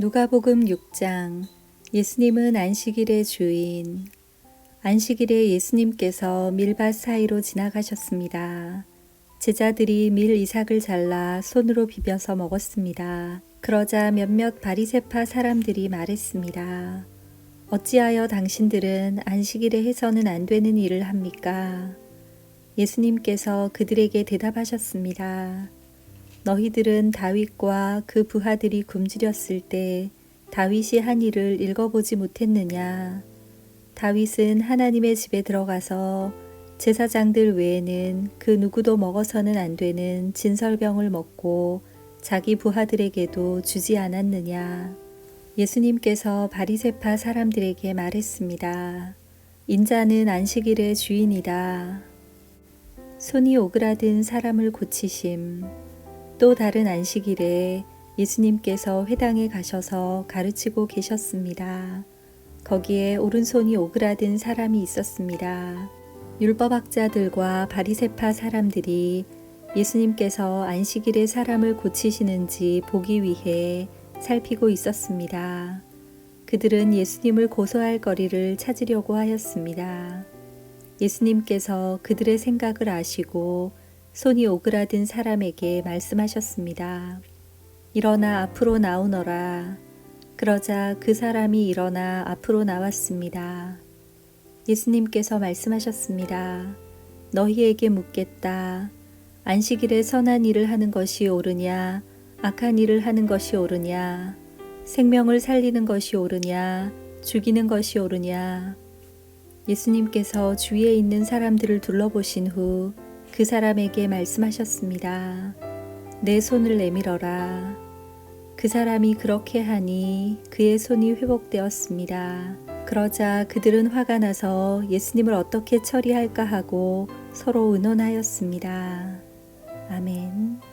누가복음 6장 예수님은 안식일의 주인 안식일에 예수님께서 밀밭 사이로 지나가셨습니다. 제자들이 밀 이삭을 잘라 손으로 비벼서 먹었습니다. 그러자 몇몇 바리새파 사람들이 말했습니다. 어찌하여 당신들은 안식일에 해서는 안 되는 일을 합니까? 예수님께서 그들에게 대답하셨습니다. 너희들은 다윗과 그 부하들이 굶주렸을 때 다윗이 한 일을 읽어보지 못했느냐? 다윗은 하나님의 집에 들어가서 제사장들 외에는 그 누구도 먹어서는 안 되는 진설병을 먹고 자기 부하들에게도 주지 않았느냐? 예수님께서 바리세파 사람들에게 말했습니다. 인자는 안식일의 주인이다. 손이 오그라든 사람을 고치심. 또 다른 안식일에 예수님께서 회당에 가셔서 가르치고 계셨습니다. 거기에 오른손이 오그라든 사람이 있었습니다. 율법학자들과 바리세파 사람들이 예수님께서 안식일에 사람을 고치시는지 보기 위해 살피고 있었습니다. 그들은 예수님을 고소할 거리를 찾으려고 하였습니다. 예수님께서 그들의 생각을 아시고 손이 오그라든 사람에게 말씀하셨습니다. 일어나 앞으로 나오너라. 그러자 그 사람이 일어나 앞으로 나왔습니다. 예수님께서 말씀하셨습니다. 너희에게 묻겠다. 안식일에 선한 일을 하는 것이 옳으냐, 악한 일을 하는 것이 옳으냐, 생명을 살리는 것이 옳으냐, 죽이는 것이 옳으냐. 예수님께서 주위에 있는 사람들을 둘러보신 후 그 사람에게 말씀하셨습니다. 내 손을 내밀어라. 그 사람이 그렇게 하니 그의 손이 회복되었습니다. 그러자 그들은 화가 나서 예수님을 어떻게 처리할까 하고 서로 의논하였습니다. 아멘.